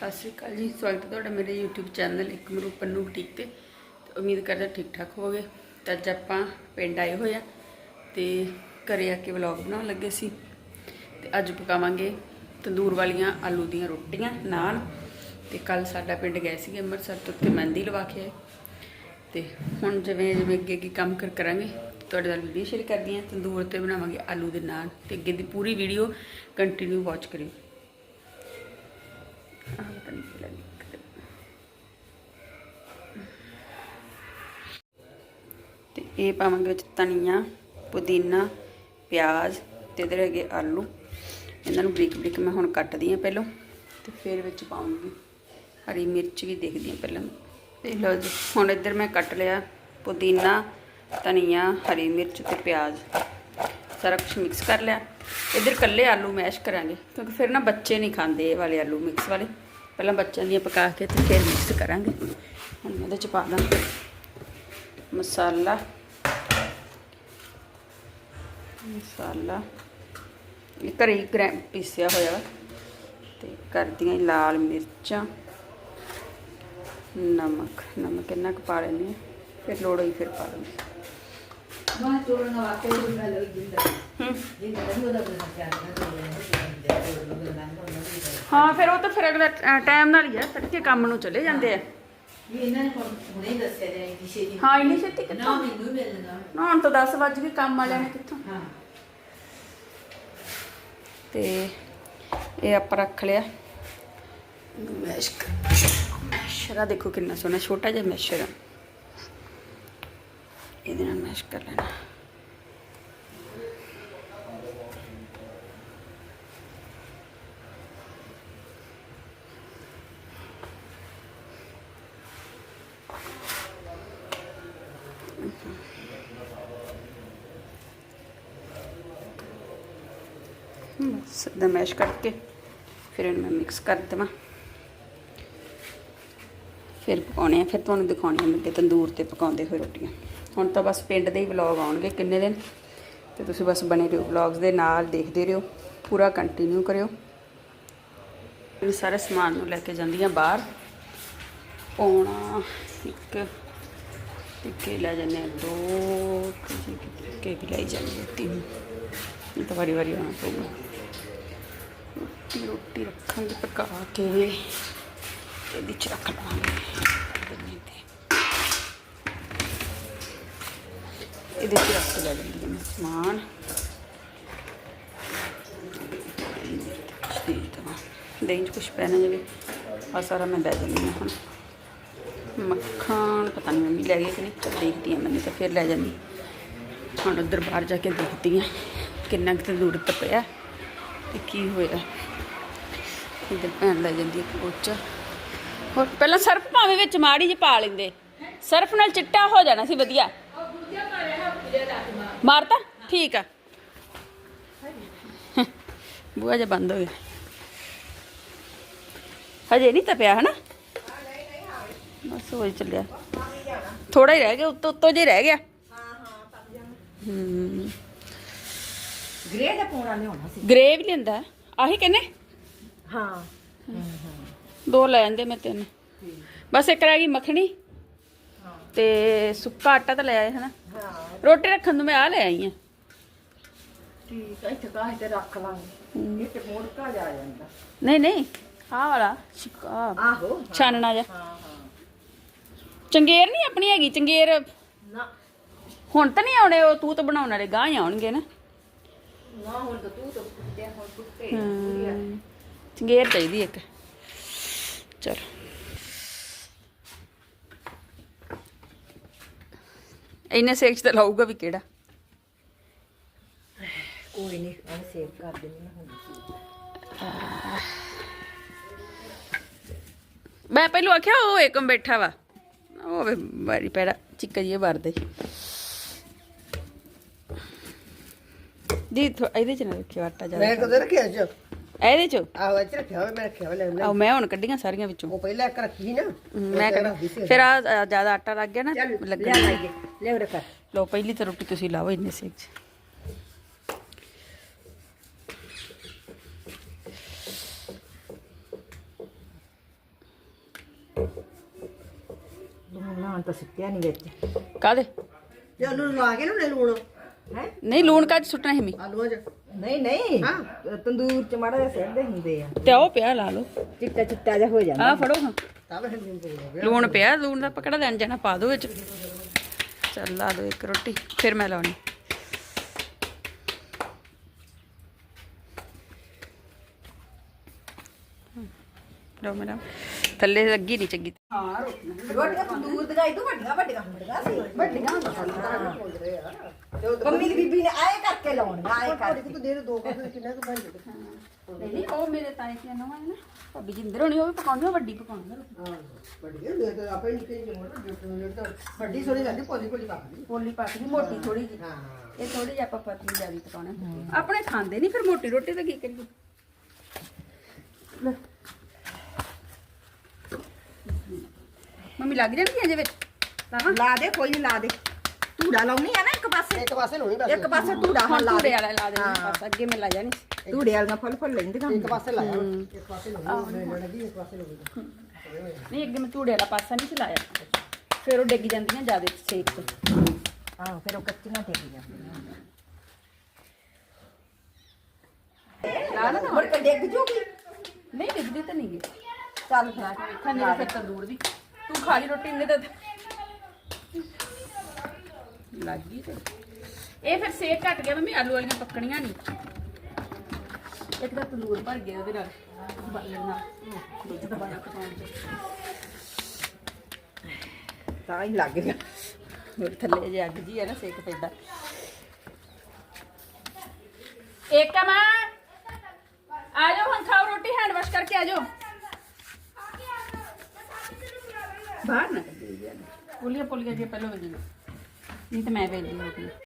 ਸਤਿ ਸ਼੍ਰੀ ਅਕਾਲ ਜੀ, ਸਵਾਗਤ ਹੈ ਤੁਹਾਡਾ ਮੇਰੇ YouTube ਚੈਨਲ ਇੱਕ ਮਰੂ ਪੰਨੂ ਬੁਟੀਕ ਤੇ। ਤੇ ਉਮੀਦ ਕਰਦਾ ਠੀਕ ਠਾਕ ਹੋਵੋਗੇ। ਤਾਂ ਅੱਜ ਆਪਾਂ ਪਿੰਡ ਆਏ ਹੋਏ ਆ ਤੇ ਘਰੇ ਆ ਕੇ ਵਲੌਗ ਬਣਾਉਣ ਲੱਗੇ ਸੀ। ਤੇ ਅੱਜ ਪਕਾਵਾਂਗੇ ਤੰਦੂਰ ਵਾਲੀਆਂ ਆਲੂ ਦੀਆਂ ਰੋਟੀਆਂ ਨਾਨ ਤੇ ਕੱਲ ਸਾਡਾ ਪਿੰਡ ਗਏ ਸੀਗੇ ਅੰਮ੍ਰਿਤਸਰ ਤੋਂ, ਉੱਥੇ ਮਹਿੰਦੀ ਲਵਾ ਕੇ ਆਏ। ਤੇ ਹੁਣ ਜਿਵੇਂ ਜਿਵੇਂ ਅੱਗੇ ਅੱਗੇ ਕੰਮ ਕਰ ਕਰਾਂਗੇ, ਤੁਹਾਡੇ ਨਾਲ ਵੀਡੀਓ ਸ਼ੇਅਰ ਕਰਦੀ ਹਾਂ। ਤੰਦੂਰ ਤੇ ਬਣਾਵਾਂਗੇ ਆਲੂ ਦੇ ਨਾਨ ਤੇ ਅੱਗੇ ਦੀ ਪੂਰੀ ਵੀਡੀਓ ਕੰਟੀਨਿਊ ਵਾਚ ਕਰਿਓ। ਪਤਾ ਨਹੀਂ ਕੀ ਲੱਗੀ ਤੇ ਇਹ ਪਾਵਾਂਗੇ ਵਿੱਚ ਧਨੀਆ, ਪੁਦੀਨਾ, ਪਿਆਜ਼ ਤੇ ਇਧਰ ਹੈਗੇ ਆਲੂ। ਇਹਨਾਂ ਨੂੰ ਬਰੀਕ ਬਰੀਕ ਮੈਂ ਹੁਣ ਕੱਟਦੀ ਹਾਂ ਪਹਿਲਾਂ ਤੇ ਫਿਰ ਵਿੱਚ ਪਾਉਂਗੀ ਹਰੀ ਮਿਰਚ ਵੀ ਦੇਖਦੀ ਹਾਂ ਪਹਿਲਾਂ। ਤੇ ਲਓ ਜੀ, ਹੁਣ ਇੱਧਰ ਮੈਂ ਕੱਟ ਲਿਆ ਪੁਦੀਨਾ, ਧਨੀਆ, ਹਰੀ ਮਿਰਚ ਤੇ ਪਿਆਜ਼। ਸਾਰਾ ਕੁਝ ਮਿਕਸ ਕਰ ਲਿਆ। ਇੱਧਰ ਕੱਲੇ ਆਲੂ ਮੈਸ਼ ਕਰਾਂਗੇ, ਕਿਉਂਕਿ ਫਿਰ ਨਾ ਬੱਚੇ ਨਹੀਂ ਖਾਂਦੇ ਇਹ ਵਾਲੇ ਆਲੂ ਮਿਕਸ ਵਾਲੇ। ਪਹਿਲਾਂ ਬੱਚਿਆਂ ਦੀਆਂ ਪਕਾ ਕੇ ਤੇ ਫਿਰ ਮਿਕਸ ਕਰਾਂਗੇ। ਹੁਣ ਇਹਦੇ ਚ ਪਾ ਦਾਂਗੇ ਮਸਾਲਾ। ਮਸਾਲਾ। ਇਹ ਘਰੇ ਹੀ ਗ੍ਰੈਂਡ ਪੀਸਿਆ ਹੋਇਆ ਵਾ। ਤੇ ਕਰਦੀਆਂ ਲਾਲ ਮਿਰਚਾਂ। ਨਮਕ ਨਮਕ ਇੰਨਾ ਕੁ ਪਾ ਲੈਂਦੇ ਹਾਂ। ਫਿਰ ਲੋੜ ਹੋਈ ਫਿਰ ਪਾ ਲੈਂਦੇ ਬਾਹਰ ਤੋੜਨ ਵਾਸਤੇ ਉਹ ਗੱਲ ਹੋਈ ਜਿੰਦਾ ਹੂੰ ਤੋੜਨ ਹਾਂ ਫਿਰ ਉਹ ਤਾਂ ਫਿਰ ਅਗਲਾ ਟਾਈਮ ਨਾਲ ਹੀ ਆ ਤੜਕੇ ਕੰਮ ਨੂੰ ਚਲੇ ਜਾਂਦੇ ਆ? ਹਾਂ। ਇੰਨੀ ਛੇਤੀ ਨਾ ਕਿੱਥੋਂ? ਮੈਨੂੰ ਮਿਲਣਾ ਨਾ ਹੁਣ ਤਾਂ 10 ਵੱਜ ਗਏ ਕੰਮ ਵਾਲਿਆਂ ਨੇ ਕਿੱਥੋਂ? ਤੇ ਇਹ ਆਪਾਂ ਰੱਖ ਲਿਆ। ਮੈਸ਼ ਮੈਸ਼ਰਾ ਦੇਖੋ ਕਿੰਨਾ ਸੋਹਣਾ ਛੋਟਾ ਜਿਹਾ ਮੈਸ਼ਰ ਇਹਦੇ ਨਾਲ ਮੈਸ਼ ਕਰ ਲੈਣਾ ਬਸ ਇਹਦਾ ਮੈਸ਼ ਕਰਕੇ ਫਿਰ ਇਹਨੂੰ ਮੈਂ ਮਿਕਸ ਕਰ ਦੇਵਾਂ ਫਿਰ ਪਕਾਉਣੇ ਆ ਫਿਰ ਤੁਹਾਨੂੰ ਦਿਖਾਉਣੀ ਆ ਮੈਂ ਤੰਦੂਰ ਤੇ ਪਕਾਉਂਦੇ ਹੋਏ ਰੋਟੀਆਂ ਹੁਣ ਤਾਂ ਬਸ ਪਿੰਡ ਦੇ ਹੀ ਵਲੌਗ ਆਉਣਗੇ ਕਿੰਨੇ ਦਿਨ। ਤੇ ਤੁਸੀਂ ਬਸ ਬਣੇ ਰਹੋ ਵਲੌਗਸ ਦੇ ਨਾਲ, ਦੇਖਦੇ ਰਹੋ, ਪੂਰਾ ਕੰਟੀਨਿਊ ਕਰਿਓ। ਇਹ ਸਾਰੇ ਸਮਾਨ ਨੂੰ ਲੈ ਕੇ ਜਾਂਦੀਆਂ ਬਾਹਰ। ਪੌਣਾ ਇੱਕ, ਟਿੱਕੇ ਲੈ ਜਾਂਦੇ ਆ ਦੋ ਟਿੱਕੇ ਵੀ ਲੈ ਜਾਂਦੇ ਤਿੰਨ। ਇਹ ਤਾਂ ਵਾਰੀ ਵਾਰੀ ਆਉਣਾ ਪਊਗਾ। ਰੋਟੀ ਰੋਟੀ ਰੱਖਾਂਗੇ, ਪਕਾ ਕੇ ਇਹਦੇ ਚ ਰੱਖ ਲਵਾਂਗੇ ਬੰਨੇ ਤੇ ਇਹਦੇ ਚ ਰੱਖ ਲੈ ਜਾਂਦੀ ਹਾਂ ਮੈਂ ਸਮਾਨ। ਦਹੀਂ ਚ ਕੁਛ ਪੈਣਾ ਜਾਵੇ। ਆ ਸਾਰਾ ਮੈਂ ਲੈ ਜਾਂਦੀ ਹਾਂ ਹੁਣ। ਮੱਖਣ ਪਤਾ ਨਹੀਂ ਮੰਮੀ ਲੈ ਗਈ ਕਿ ਨਹੀਂ, ਚੱਲ ਦੇਖਦੀ ਹਾਂ ਮੈਨੂੰ ਤਾਂ ਫਿਰ ਲੈ ਜਾਂਦੀ। ਹੁਣ ਉੱਧਰ ਬਾਹਰ ਜਾ ਕੇ ਦੇਖਦੀ ਹਾਂ ਕਿੰਨਾ ਕੁ ਜ਼ਰੂਰਤ ਪਿਆ ਤੇ ਕੀ ਹੋਇਆ। ਇੱਧਰ ਭੈਣ ਲੈ ਜਾਂਦੀ ਹੈ ਪੋਚਾ। ਹੋਰ, ਪਹਿਲਾਂ ਸਰਫ ਭਾਵੇਂ ਵਿੱਚ ਮਾੜੀ ਜਿਹੀ ਪਾ ਲੈਂਦੇ। ਸਰਫ ਨਾਲ ਚਿੱਟਾ ਹੋ ਜਾਣਾ ਸੀ, ਵਧੀਆ। ਮਾਰਤਾ? ਠੀਕ ਆ। ਬੂਆ ਜਿਹਾ ਬੰਦ ਹੋ ਗਿਆ। ਹਜੇ ਨਹੀਂ ਤਪਿਆ ਹਨਾ? ਬਸ ਹੋ ਹੀ ਚੱਲਿਆ। ਥੋੜਾ ਹੀ ਰਹਿ ਗਿਆ ਉੱਤੋਂ ਉੱਤੋਂ ਜੇ ਰਹਿ ਗਿਆ। ਹੂੰ। ਗ੍ਰੇ ਦਾ ਪੌਣਾ ਲਿਆਉਣਾ ਸੀ। ਗ੍ਰੇ ਵੀ ਲੈਂਦਾ ਆਹੀ ਕਹਿੰਨੇ ਹਾਂ। ਦੋ ਲੈ ਜਾਂਦੇ ਮੈਂ ਤਿੰਨ। ਬਸ ਇੱਕ ਰਹਿ ਗਈ ਮੱਖਣੀ ਤੇ ਸੁੱਕਾ ਆਟਾ ਤਾਂ ਲੈ ਆਏ ਹਨਾ? ਹਾਂ। ਰੋਟੀ ਰੱਖਣ ਨੂੰ ਮੈਂ ਆ ਲੈ ਆਈ ਆ। ਠੀਕ ਹੈ ਇੱਥੇ ਕਾਹ ਤੇ ਰੱਖ ਲਾਂਗੇ। ਇਹ ਤੇ ਮੋੜਕਾ ਜਾ ਜਾਂਦਾ। ਨਹੀਂ ਨਹੀਂ ਆਹ ਵਾਲਾ ਆਹੋ ਛਾਨਣਾ ਜਾ ਹਾਂ ਹਾਂ। ਚੰਗੇਰ ਨਹੀਂ ਆਪਣੀ ਹੈਗੀ? ਚੰਗੇਰ ਨਾ। ਹੁਣ ਤਾਂ ਨਹੀਂ ਆਉਣੇ ਉਹ ਤੂੰ ਤਾਂ ਬਣਾਉਣ ਵਾਲੇ ਗਾਂ ਹੀ ਆਉਣਗੇ ਨਾ। ਨਾ ਹੁਣ ਤਾਂ ਤੂੰ ਤਾਂ ਕੁੱਤੇ ਹੁਣ ਕੁੱਤੇ ਚੰਗੇਰ ਚਾਹੀਦੀ ਇੱਕ। ਚਲ। ਇੰਨੇ ਸੇਕ 'ਚ ਤਾਂ ਲਾਊਗਾ ਵੀ ਕਿਹੜਾ। ਕੋਈ ਨਹੀਂ ਉਹ ਸੇਵ ਕਰ ਦੇਣੀ ਮੈਂ ਹੁਣ। ਮੈਂ ਪਹਿਲਾਂ ਆਖਿਆ ਉਹ ਏਕਮ ਬੈਠਾ ਵਾ। ਉਹ ਵੇ ਬਾਰੀ ਪੈੜਾ ਚਿੱਕਾ ਜੀ ਵਰਦੇ। ਦੀ ਇਹਦੇ ਚ ਨਾ ਰੱਖਿਓ ਆਟਾ ਮੈਂ ਜ਼ਿਆਦਾ ਕਦੋਂ ਰੱਖਿਆ ਜੋ ਇਹਦੇ ਚ? ਆਹੋ ਇੱਥੇ ਰੱਖਿਆ ਹੋਇਆ ਮੈਂ ਰੱਖਿਆ ਹੋਇਆ ਲੈ ਆਹ ਮੈਂ ਹੁਣ ਕੱਢੀਆਂ ਸਾਰੀਆਂ ਵਿੱਚੋਂ। ਉਹ ਪਹਿਲਾਂ ਇੱਕ ਰੱਖੀ ਸੀ ਨਾ ਮੈਂ ਕੱਢ ਫਿਰ ਆ ਜ਼ਿਆਦਾ ਆਟਾ ਲੱਗ ਗਿਆ ਨਾ ਚੱਲ ਲੱਗਣ ਲੈ ਰੱਖ। ਲੋ ਪਹਿਲੀ ਤਾਂ ਰੋਟੀ ਤੁਸੀਂ ਲਾਓ ਇੰਨੇ ਸੇਕ ਚ। ਲੂਣ ਨਾ ਤਾਂ ਸਿੱਟਿਆ ਨਹੀਂ ਵਿੱਚ। ਕਾਦੇ ਤੇ ਉਹਨੂੰ ਲਾ ਕੇ ਨਾ ਲੈ ਲੂਣ। ਹੈ? ਨਹੀਂ ਲੂਣ ਕਾਜ ਸੁੱਟਣਾ ਹਿਮੀ ਆਲੂਆਂ 'ਚ। ਨਹੀਂ ਨਹੀਂ। ਤੰਦੂਰ ਚ ਮਾੜਾ ਜਿਹਾ ਸਿੱਟਦੇ ਹੁੰਦੇ ਆ। ਤੇ ਉਹ ਪਿਆ ਲਾ ਲਓ। ਚਿੱਟਾ ਚਿੱਟਾ ਜਿਹਾ ਹੋ ਜਾਂਦਾ। ਆ ਫੜੋ ਹਾਂ। ਤਾਂ ਫਿਰ ਲੂਣ ਪਾਉਂਦਾ ਲੂਣ ਪਿਆ ਲੂਣ ਦਾ ਪਕੜਾ ਦੇਣ ਜਾਣਾ? ਪਾ ਦੋ ਵਿੱਚ। ਚੱਲ ਲਾ ਦੋ ਇੱਕ ਰੋਟੀ ਫਿਰ ਮੈਂ ਲਾਉਣੀ। ਲਓ ਮੇਰਾ ਥੱਲੇ ਲੱਗੀ ਨਹੀਂ ਚੰਗੀ ਹਾਂ ਰੋਟੀਆਂ ਤੰਦੂਰ ਤੇ ਗਾਈ ਤੂੰ ਵੱਡੀਆਂ ਵੱਡੀਆਂ ਹੁੰਦੀਆਂ ਸੀ। ਵੱਡੀਆਂ ਮੰਮੀ ਦੀ ਬੀਬੀ ਨੇ ਆਏ ਕਰਕੇ ਲਾਉਣੀਆਂ ਆਏ ਕਰਕੇ। ਤੂੰ ਦੇ ਦੇ ਦੋ ਕੱਪ ਕਿੰਨਾ ਕੁ ਬਣ ਜਾਊਗਾ ਨਹੀਂ ਨਹੀਂ ਉਹ ਮੇਰੇ ਤਾਏ ਕੀ ਨਵਾਂ ਹੈ ਨਾ। ਭਾਬੀ ਜਿੰਦਰ ਹੋਣੀ ਉਹ ਵੀ ਪਕਾਉਣੀ ਉਹ ਵੱਡੀ ਪਕਾਉਣੀ ਹਾਂ ਵੱਡੀ ਹੈ ਮੈਂ ਤਾਂ ਆਪੇ ਨਿੱਕੇ ਜਿਹੇ ਡਿਊਟੀ ਤਾਂ ਵੱਡੀ ਸੋਹਣੀ ਲੱਗਦੀ ਪੋਲੀ ਪੋਲੀ ਕਾਪੀ ਪੋਲੀ ਪਾ ਕੇ ਮੋਟੀ ਥੋੜੀ ਜੀ ਹਾਂ। ਇਹ ਥੋੜੀ ਜਿਹੀ ਆਪਾਂ ਪਤਲੀ ਜ਼ਿਆਦਾ ਪਕਾਉਣਾ। ਆਪਣੇ ਖਾਂਦੇ ਨਹੀਂ ਫਿਰ ਮੋਟੀ ਰੋਟੀ ਤਾਂ ਕੀ ਕਰੀਏ? ਲੈ। ਮੰਮੀ ਲੱਗ ਜਾਣਗੀ ਅਜੇ ਵਿੱਚ? ਲਾਵਾਂ? ਲਾ ਦੇ ਕੋਈ ਨਹੀਂ ਲਾ ਦੇ। ਧੂੜਾ ਲਾਉਣੀ ਆ ਨਾ ਇੱਕ ਪਾਸੇ। ਇੱਕ ਪਾਸੇ ਲਾਉਣੀ ਬਸ। ਇੱਕ ਪਾਸੇ ਧੂੜਾ ਹੁਣ ਲਾ ਧੂੜੇ ਦੇ ਵਾਲਾ ਲਾ ਦੇ ਬਸ ਅੱਗੇ ਮੈਂ ਲਾ ਜਾਣੀ ਧੂੜੇ ਵਾਲੀਆਂ ਫੁੱਲ ਫੁੱਲ ਲੈਂਦੀਆਂ ਇੱਕ ਪਾਸੇ ਲਾਇਆ। ਇੱਕ ਪਾਸੇ ਲਾਉਣੀ ਲੱਗੀ ਇੱਕ ਪਾਸੇ ਲਾਉਣੀ ਨਹੀਂ ਅੱਗੇ ਮੈਂ ਧੂੜੇ ਵਾਲਾ ਪਾਸਾ ਨਹੀਂ ਚਲਾਇਆ ਫਿਰ ਉਹ ਡਿੱਗ ਜਾਂਦੀਆਂ ਜ਼ਿਆਦਾ ਸੇਕ ਤੇ। ਆਹ ਫਿਰ ਉਹ ਕੱਚੀਆਂ ਟੇਕ ਜਾਂਦੀਆਂ। ਲਾ ਨਾ ਮੁੜ ਕੇ ਡਿੱਗ ਜੂਗੀ? ਨਹੀਂ ਡਿੱਗਦੀ ਤਾਂ ਨਹੀਂ ਗੀ। ਚੱਲ ਫਿਰ। ਵੇਖਾਂ ਨਹੀਂ ਫਿਰ ਤੰਦੂਰ ਦੀ। ਤੂੰ ਖਾ ਲਈ ਰੋਟੀ ਇੰਨੇ ਤਾਂ ਲੱਗੀ ਤੇ। ਇਹ ਫਿਰ ਸੇਕ ਘਟ ਗਿਆ, ਮੰਮੀ, ਆਲੂ ਵਾਲੀਆਂ ਪੱਕਣੀਆਂ ਨਹੀਂ। ਇੱਕ ਤਾਂ ਤੰਦੂਰ ਭਰ ਗਿਆ ਉਹਦੇ ਨਾਲ, ਬਾਲਣ ਨਾਲ। ਦੂਜਾ ਬਾਲਣ ਪਕਾਉਣ ਚ। ਤਾਂ ਹੀ ਲੱਗ ਗਿਆ। ਹੋਰ ਥੱਲੇ ਜੇ ਅੱਗ ਜੀ ਹੈ ਨਾ, ਸੇਕ ਪੈਂਦਾ। ਏਕਮਾ ਆ ਜਾਓ, ਹੁਣ ਖਾਓ ਰੋਟੀ ਹੈਂਡ ਵਾਸ਼ ਕਰਕੇ ਆ ਜਾਓ। ਬਾਹਰ ਨਾ ਕੱਢੀ ਪੋਲੀਆਂ ਪੋਲੀਆਂ ਜੇ ਪਹਿਲਾਂ ਵੇਚਣਾ ਨਹੀਂ ਤਾਂ ਮੈਂ ਵੇਚਦੀ ਰੋਟੀ